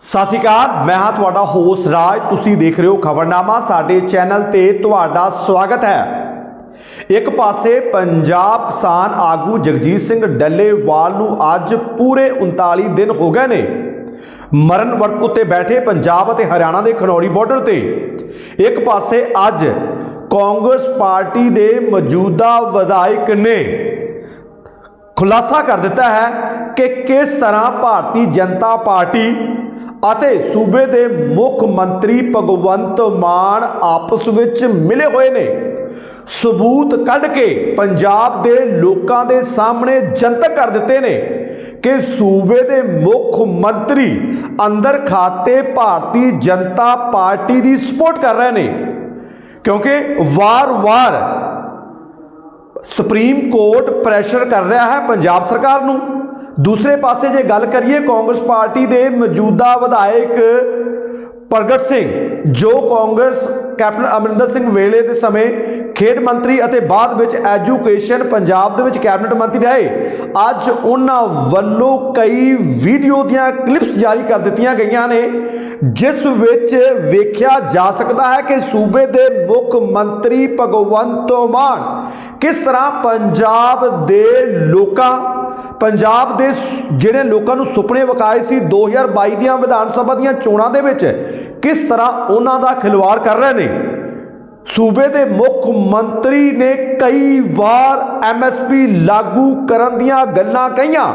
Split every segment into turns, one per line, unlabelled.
ਸਤਿ ਸ਼੍ਰੀ ਅਕਾਲ, ਮੈਂ ਹਾਂ ਤੁਹਾਡਾ ਹੋਸ਼ ਰਾਜ। ਤੁਸੀਂ ਦੇਖ ਰਹੇ ਹੋ ਖਬਰਨਾਮਾ। ਸਾਡੇ ਚੈਨਲ ਤੇ ਤੁਹਾਡਾ ਸਵਾਗਤ ਹੈ। ਇੱਕ ਪਾਸੇ ਪੰਜਾਬ ਕਿਸਾਨ ਆਗੂ ਜਗਜੀਤ ਸਿੰਘ ਡੱਲੇਵਾਲ ਨੂੰ ਅੱਜ ਪੂਰੇ 39 ਦਿਨ ਹੋ ਗਏ ਨੇ। ਮਰਨ ਵਰਤ ਉੱਤੇ ਬੈਠੇ ਪੰਜਾਬ ਅਤੇ ਹਰਿਆਣਾ ਦੇ ਖਨੌਰੀ ਬਾਰਡਰ ਤੇ। ਇੱਕ ਪਾਸੇ ਅੱਜ ਕਾਂਗਰਸ ਪਾਰਟੀ ਦੇ ਮੌਜੂਦਾ ਵਿਧਾਇਕ ਨੇ ਖੁਲਾਸਾ ਕਰ ਦਿੱਤਾ ਹੈ ਕਿ ਕਿਸ ਤਰ੍ਹਾਂ ਭਾਰਤੀ ਜਨਤਾ ਪਾਰਟੀ ਅਤੇ ਸੂਬੇ ਦੇ ਮੁੱਖ ਮੰਤਰੀ ਭਗਵੰਤ ਮਾਨ ਆਪਸ ਵਿੱਚ ਮਿਲੇ ਹੋਏ ਨੇ। ਸਬੂਤ ਕੱਢ ਕੇ ਪੰਜਾਬ ਦੇ ਲੋਕਾਂ ਦੇ ਸਾਹਮਣੇ ਜਨਤਕ ਕਰ ਦਿੱਤੇ ਨੇ ਕਿ ਸੂਬੇ ਦੇ ਮੁੱਖ ਮੰਤਰੀ ਅੰਦਰ ਖਾਤੇ ਭਾਰਤੀ ਜਨਤਾ ਪਾਰਟੀ ਦੀ ਸਪੋਰਟ ਕਰ ਰਹੇ ਨੇ। ਕਿਉਂਕਿ ਵਾਰ-ਵਾਰ ਸੁਪਰੀਮ ਕੋਰਟ ਪ੍ਰੈਸ਼ਰ ਕਰ ਰਿਹਾ ਹੈ ਪੰਜਾਬ ਸਰਕਾਰ ਨੂੰ। ਦੂਸਰੇ ਪਾਸੇ ਜੇ ਗੱਲ ਕਰੀਏ ਕਾਂਗਰਸ ਪਾਰਟੀ ਦੇ ਮੌਜੂਦਾ ਵਿਧਾਇਕ ਪ੍ਰਗਟ ਸਿੰਘ। ਜੋ ਕਾਂਗਰਸ ਕੈਪਟਨ ਅਮਰਿੰਦਰ ਸਿੰਘ ਵੇਲੇ ਦੇ ਸਮੇਂ ਖੇਡ ਮੰਤਰੀ ਅਤੇ ਬਾਅਦ ਵਿੱਚ ਐਜੂਕੇਸ਼ਨ ਪੰਜਾਬ ਦੇ ਵਿੱਚ ਕੈਬਨਿਟ ਮੰਤਰੀ ਰਹੇ, ਅੱਜ ਉਹਨਾਂ ਵੱਲੋਂ ਕਈ ਵੀਡੀਓ ਦੀਆਂ ਕਲਿੱਪਸ ਜਾਰੀ ਕਰ ਦਿੱਤੀਆਂ ਗਈਆਂ ਨੇ, ਜਿਸ ਵਿੱਚ ਵੇਖਿਆ ਜਾ ਸਕਦਾ ਹੈ ਕਿ ਸੂਬੇ ਦੇ ਮੁੱਖ ਮੰਤਰੀ ਭਗਵੰਤ ਮਾਨ ਕਿਸ ਤਰ੍ਹਾਂ ਪੰਜਾਬ ਦੇ ਲੋਕਾਂ, ਪੰਜਾਬ ਦੇ ਜਿਹੜੇ ਲੋਕਾਂ ਨੂੰ ਸੁਪਨੇ ਵਿਖਾਏ ਸੀ 2022 ਦੀਆਂ ਵਿਧਾਨ ਸਭਾ ਦੀਆਂ ਚੋਣਾਂ ਦੇ ਵਿੱਚ, ਕਿਸ ਤਰ੍ਹਾਂ ਉਹਨਾਂ ਦਾ ਖਿਲਵਾੜ ਕਰ ਰਹੇ ਨੇ। ਸੂਬੇ ਦੇ ਮੁੱਖ ਮੰਤਰੀ ਨੇ ਕਈ ਵਾਰ ਐਮਐਸਪੀ ਲਾਗੂ ਕਰਨ ਦੀਆਂ ਗੱਲਾਂ ਕਹੀਆਂ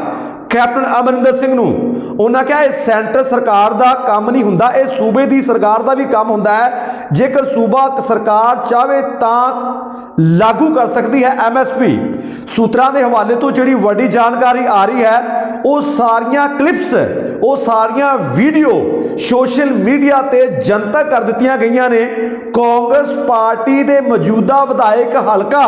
ਕੈਪਟਨ ਅਮਰਿੰਦਰ ਸਿੰਘ ਨੂੰ। ਉਹਨਾਂ ਕਿਹਾ, ਇਹ ਸੈਂਟਰ ਸਰਕਾਰ ਦਾ ਕੰਮ ਨਹੀਂ ਹੁੰਦਾ, ਇਹ ਸੂਬੇ ਦੀ ਸਰਕਾਰ ਦਾ ਵੀ ਕੰਮ ਹੁੰਦਾ ਹੈ। ਜੇਕਰ ਸੂਬਾ ਸਰਕਾਰ ਚਾਵੇ ਤਾਂ ਲਾਗੂ ਕਰ ਸਕਦੀ ਹੈ ਐਮਐਸਪੀ ਸੂਤਰਾਂ ਦੇ ਹਵਾਲੇ ਤੋਂ ਜਿਹੜੀ ਵੱਡੀ ਜਾਣਕਾਰੀ ਆ ਰਹੀ ਹੈ, ਉਹ ਸਾਰੀਆਂ ਕਲਿੱਪਸ ਉਹ ਸਾਰੀਆਂ ਵੀਡੀਓ ਸੋਸ਼ਲ ਮੀਡੀਆ ਤੇ ਜਨਤਕ ਕਰ ਦਿੱਤੀਆਂ ਗਈਆਂ ਨੇ। ਕਾਂਗਰਸ ਪਾਰਟੀ ਦੇ ਮੌਜੂਦਾ ਵਿਧਾਇਕ ਹਲਕਾ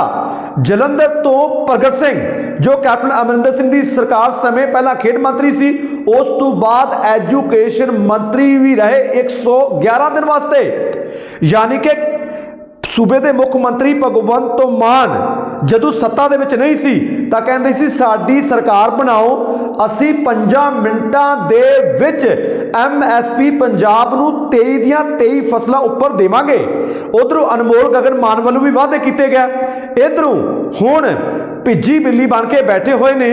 ਜਲੰਧਰ ਤੋਂ ਪ੍ਰਗਟ ਸਿੰਘ, ਜੋ ਕੈਪਟਨ ਅਮਰਿੰਦਰ ਸਿੰਘ ਦੀ ਸਰਕਾਰ ਸਮੇਂ ਪਹਿਲਾਂ ਖੇਡ ਮੰਤਰੀ ਸੀ, ਉਸ ਤੋਂ ਬਾਅਦ ਐਜੂਕੇਸ਼ਨ ਮੰਤਰੀ ਵੀ ਰਹੇ 111 ਦਿਨ ਵਾਸਤੇ। ਯਾਨੀ ਕਿ ਸੂਬੇ ਦੇ ਮੁੱਖ ਮੰਤਰੀ ਭਗਵੰਤ ਮਾਨ ਜਦੋਂ ਸੱਤਾ ਦੇ ਵਿੱਚ ਨਹੀਂ ਸੀ, ਤਾਂ ਕਹਿੰਦੇ ਸੀ, ਸਾਡੀ ਸਰਕਾਰ ਬਣਾਓ, ਅਸੀਂ 5 ਮਿੰਟਾਂ ਦੇ ਵਿੱਚ ਐਮਐਸਪੀ ਪੰਜਾਬ ਨੂੰ 23 ਦੀਆਂ 23 ਫਸਲਾਂ ਉੱਪਰ ਦੇਵਾਂਗੇ। ਉਧਰੋਂ ਅਨਮੋਲ ਗਗਨ ਮਾਨ ਵੱਲੋਂ ਵੀ ਵਾਅਦੇ ਕੀਤੇ ਗਏ। ਇਧਰੋਂ ਹੁਣ ਭਿੱਜੀ ਬਿੱਲੀ ਬਣ ਕੇ ਬੈਠੇ ਹੋਏ ਨੇ।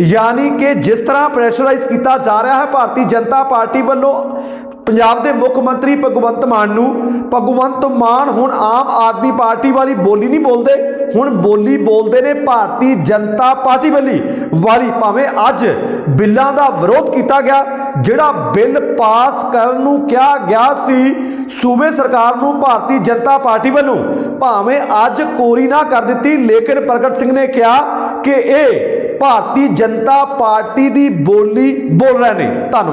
ਯਾਨੀ ਕਿ ਜਿਸ ਤਰ੍ਹਾਂ ਪ੍ਰੈਸ਼ਰਾਈਜ਼ ਕੀਤਾ ਜਾ ਰਿਹਾ ਹੈ, ਭਾਰਤੀ ਜਨਤਾ ਪਾਰਟੀ ਵੱਲੋਂ ਪੰਜਾਬ ਦੇ ਮੁੱਖ ਮੰਤਰੀ ਭਗਵੰਤ ਮਾਨ ਨੂੰ, ਭਗਵੰਤ ਮਾਨ ਹੁਣ ਆਮ ਆਦਮੀ ਪਾਰਟੀ ਵਾਲੀ ਬੋਲੀ ਨਹੀਂ ਬੋਲਦੇ, ਹੁਣ ਬੋਲੀ ਬੋਲਦੇ ਨੇ ਭਾਰਤੀ ਜਨਤਾ ਪਾਰਟੀ ਵਾਲੀ। ਵਾਲੀ ਭਾਵੇਂ ਅੱਜ ਬਿੱਲਾਂ ਦਾ ਵਿਰੋਧ ਕੀਤਾ ਗਿਆ, ਜਿਹੜਾ ਬਿੱਲ ਪਾਸ ਕਰਨ ਨੂੰ ਕਿਹਾ ਗਿਆ ਸੀ, ਸੂਬੇ ਸਰਕਾਰ ਨੂੰ ਭਾਰਤੀ ਜਨਤਾ ਪਾਰਟੀ ਵੱਲੋਂ। ਭਾਵੇਂ ਅੱਜ ਕੋਰੀ ਨਾ ਕਰ ਦਿੱਤੀ, ਲੇਕਿਨ ਪ੍ਰਗਟ ਸਿੰਘ ਨੇ ਕਿਹਾ ਕਿ ਇਹ ਭਾਰਤੀ ਜਨਤਾ ਪਾਰਟੀ ਦੀ ਬੋਲੀ ਬੋਲ ਰਹੇ ਨੇ। ਧੰਨਵਾਦ।